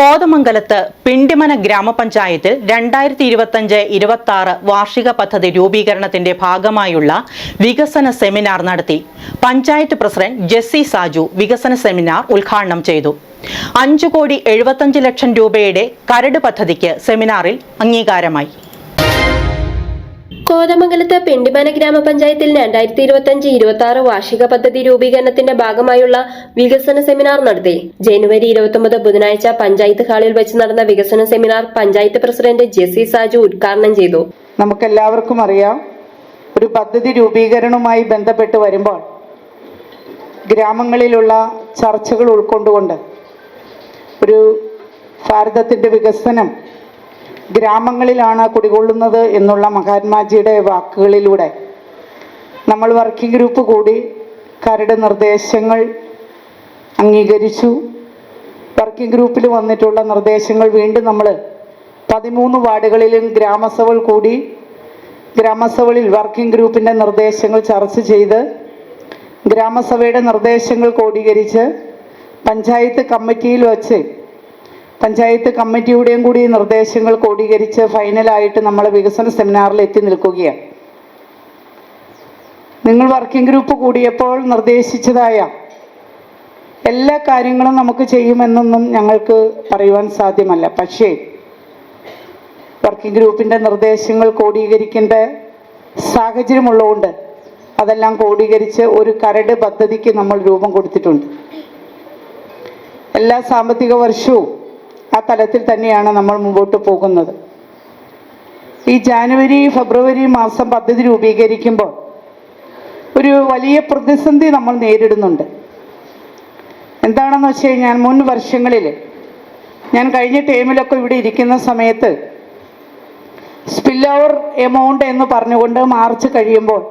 കോതമംഗലത്ത് പിണ്ടിമന ഗ്രാമപഞ്ചായത്തിൽ രണ്ടായിരത്തി ഇരുപത്തഞ്ച് ഇരുപത്തി ആറ് വാർഷിക പദ്ധതി രൂപീകരണത്തിന്റെ ഭാഗമായുള്ള വികസന സെമിനാർ നടത്തി. പഞ്ചായത്ത് പ്രസിഡന്റ് ജെസ്സി സാജു വികസന സെമിനാർ ഉദ്ഘാടനം ചെയ്തു. അഞ്ചു കോടി എഴുപത്തഞ്ച് ലക്ഷം രൂപയുടെ കരട് പദ്ധതിക്ക് സെമിനാറിൽ അംഗീകാരമായി. കോതമംഗലത്ത് പിണ്ടിമന ഗ്രാമപഞ്ചായത്തിൽ രണ്ടായിരത്തി ഇരുപത്തിയഞ്ച് ഇരുപത്തി ആറ് വാർഷിക പദ്ധതി രൂപീകരണത്തിന്റെ ഭാഗമായുള്ള വികസന സെമിനാർ നടത്തി. ജനുവരി ഇരുപത്തൊമ്പത് ബുധനാഴ്ച പഞ്ചായത്ത് ഹാളിൽ വെച്ച് നടന്ന വികസന സെമിനാർ പഞ്ചായത്ത് പ്രസിഡന്റ് ജെസി സാജു ഉദ്ഘാടനം ചെയ്തു. നമുക്കെല്ലാവർക്കും അറിയാം ഒരു പദ്ധതി രൂപീകരണവുമായി ബന്ധപ്പെട്ട് വരുമ്പോൾ ഗ്രാമങ്ങളിലുള്ള ചർച്ചകൾ ഉൾക്കൊണ്ടുകൊണ്ട് ഒരു ഭാരതത്തിന്റെ വികസനം ഗ്രാമങ്ങളിലാണ് കുടികൊള്ളുന്നത് എന്നുള്ള മഹാത്മാജിയുടെ വാക്കുകളിലൂടെ നമ്മൾ വർക്കിംഗ് ഗ്രൂപ്പ് കൂടി കരട് നിർദ്ദേശങ്ങൾ അംഗീകരിച്ചു. വർക്കിംഗ് ഗ്രൂപ്പിൽ വന്നിട്ടുള്ള നിർദ്ദേശങ്ങൾ വീണ്ടും നമ്മൾ പതിമൂന്ന് വാർഡുകളിലും ഗ്രാമസഭകൾ കൂടി ഗ്രാമസഭകളിൽ വർക്കിംഗ് ഗ്രൂപ്പിന്റെ നിർദ്ദേശങ്ങൾ ചർച്ച ചെയ്ത് ഗ്രാമസഭയുടെ നിർദ്ദേശങ്ങൾ ക്രോഡീകരിച്ച് പഞ്ചായത്ത് കമ്മിറ്റിയിൽ വച്ച് പഞ്ചായത്ത് കമ്മിറ്റിയുടെയും കൂടി നിർദ്ദേശങ്ങൾ ക്രോഡീകരിച്ച് ഫൈനലായിട്ട് നമ്മൾ വികസന സെമിനാറിൽ എത്തി നിൽക്കുകയാണ്. നിങ്ങൾ വർക്കിംഗ് ഗ്രൂപ്പ് കൂടിയപ്പോൾ നിർദ്ദേശിച്ചതായ എല്ലാ കാര്യങ്ങളും നമുക്ക് ചെയ്യുമെന്നൊന്നും ഞങ്ങൾക്ക് പറയുവാൻ സാധ്യമല്ല. പക്ഷേ വർക്കിംഗ് ഗ്രൂപ്പിന്റെ നിർദ്ദേശങ്ങൾ ക്രോഡീകരിക്കേണ്ട സാഹചര്യമുള്ളതുകൊണ്ട് അതെല്ലാം ക്രോഡീകരിച്ച് ഒരു കരട് പദ്ധതിക്ക് നമ്മൾ രൂപം കൊടുത്തിട്ടുണ്ട്. എല്ലാ സാമ്പത്തിക വർഷവും ആ തലത്തിൽ തന്നെയാണ് നമ്മൾ മുമ്പോട്ട് പോകുന്നത്. ഈ ജാനുവരി ഫെബ്രുവരി മാസം പദ്ധതി രൂപീകരിക്കുമ്പോൾ ഒരു വലിയ പ്രതിസന്ധി നമ്മൾ നേരിടുന്നുണ്ട്. എന്താണെന്ന് വെച്ച് കഴിഞ്ഞാൽ മുൻ വർഷങ്ങളിൽ ഞാൻ കഴിഞ്ഞ ടൈമിലൊക്കെ ഇവിടെ ഇരിക്കുന്ന സമയത്ത് സ്പിൽ ഓവർ എമൗണ്ട് എന്ന് പറഞ്ഞുകൊണ്ട് മാർച്ച് കഴിയുമ്പോൾ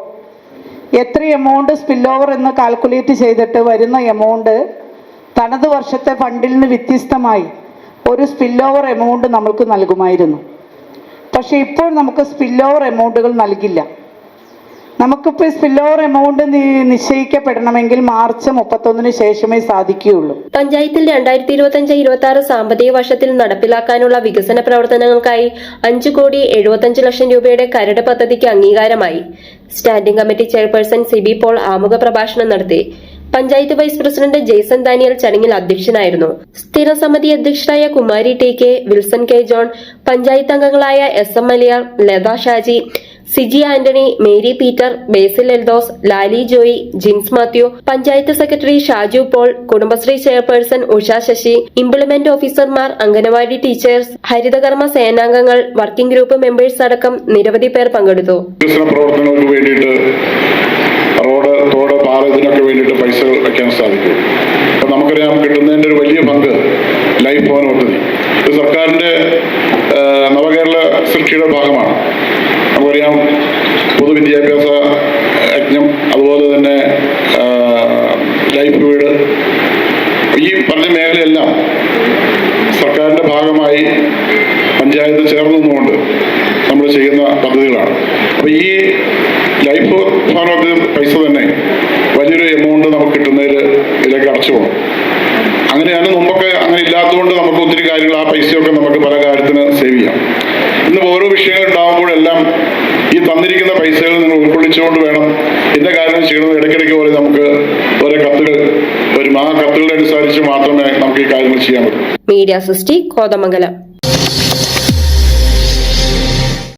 എത്ര എമൗണ്ട് സ്പിൽ ഓവർ എന്ന് കാൽക്കുലേറ്റ് ചെയ്തിട്ട് വരുന്ന എമൗണ്ട് തനത് വർഷത്തെ ഫണ്ടിൽ നിന്ന് വ്യത്യസ്തമായി ഒരു സ്പിൽ ഓവർ എമൗണ്ട് നമ്മൾക്ക് നൽകുമായിരുന്നു. പക്ഷേ ഇപ്പോൾ നമുക്ക് സ്പിൽ ഓവർ എമൗണ്ടുകൾ നൽകില്ല. നമുക്കിപ്പോൾ സ്പിൽ ഓവർ എമൗണ്ട് നിശ്ചയിക്കപ്പെടണമെങ്കിൽ മാർച്ച് മുപ്പത്തൊന്നിന് ശേഷമേ സാധിക്കുകയുള്ളൂ. പഞ്ചായത്തിൽ രണ്ടായിരത്തി ഇരുപത്തിയഞ്ച് ഇരുപത്തി ആറ് സാമ്പത്തിക വർഷത്തിൽ നടപ്പിലാക്കാനുള്ള വികസന പ്രവർത്തനങ്ങൾക്കായി അഞ്ചു കോടി എഴുപത്തിയഞ്ച് ലക്ഷം രൂപയുടെ കരട് പദ്ധതിക്ക് അംഗീകാരമായി. Standing committee chairperson Siby Paul ആമുഖ പ്രഭാഷണം നടത്തി. പഞ്ചായത്ത് വൈസ് പ്രസിഡന്റ് ജെയ്സൺ ദാനിയൽ ചടങ്ങിൽ അധ്യക്ഷനായിരുന്നു. സ്ഥിരസമിതി അധ്യക്ഷരായ Kumari T K Wilson K John panchayat അംഗങ്ങളായ S M Aliyar Latha Shaji Siji Antony Mary Peter Basil Eldhose Lali Joy Jins Mathew panchayat secretary Shaju Paul Kudumbashree chairperson Usha Sasi implement ഓഫീസർമാർ anganwadi teachers ഹരിതകർമ്മ സേനാംഗങ്ങൾ വർക്കിംഗ് ഗ്രൂപ്പ് മെമ്പേഴ്സ് അടക്കം നിരവധി പേർ പങ്കെടുത്തു വികസന പ്രവർത്തനങ്ങൾക്ക് വേണ്ടിയിട്ട് റോഡ് ഇതിനൊക്കെ വേണ്ടിയിട്ട് പൈസ വയ്ക്കാൻ സാധിക്കും. അപ്പം നമുക്കറിയാം കിട്ടുന്നതിന്റെ ഒരു വലിയ പങ്ക് ലൈഫ് ഭവൻ പദ്ധതി. ഇത് സർക്കാരിന്റെ നവകേരള സൃഷ്ടിയുടെ ഭാഗമാണ്. നമുക്കറിയാം പൊതുവിദ്യാഭ്യാസ യജ്ഞം അതുപോലെ തന്നെ ലൈഫ് വീട്. ഈ പറഞ്ഞ മേഖലയെല്ലാം സർക്കാരിന്റെ ഭാഗമായി പഞ്ചായത്ത് ചേർന്ന് നിന്നുകൊണ്ട് നമ്മൾ ചെയ്യുന്ന പദ്ധതികളാണ്. അപ്പോൾ ഈ ലൈഫ് ഭവനത്തിൽ പൈസ തന്നെ എമൗണ്ട് നമുക്ക് കിട്ടുന്നതിൽ ഇതിലേക്ക് അടച്ചു പോകണം. അങ്ങനെയാണ് മുമ്പൊക്കെ അങ്ങനെ ഇല്ലാത്തതുകൊണ്ട് നമുക്ക് ഒത്തിരി കാര്യങ്ങൾ ആ പൈസയൊക്കെ നമുക്ക് പല കാര്യത്തിന് സേവ് ചെയ്യാം. ഇന്ന് ഓരോ വിഷയങ്ങൾ ഉണ്ടാകുമ്പോഴെല്ലാം ഈ തന്നിരിക്കുന്ന പൈസകൾ നിങ്ങൾ ഉൾക്കൊള്ളിച്ചുകൊണ്ട് വേണം ഇന്ന കാര്യം ചെയ്യണമെന്ന് ഇടയ്ക്കിടയ്ക്ക് പോലെ നമുക്ക് ഓരോ കത്തുകൾ വരും. ആ കത്തുകളെ അനുസരിച്ച് മാത്രമേ നമുക്ക് ഈ കാര്യങ്ങൾ ചെയ്യാൻ പറ്റൂ. മീഡിയ സൃഷ്ടി കോതമംഗലം.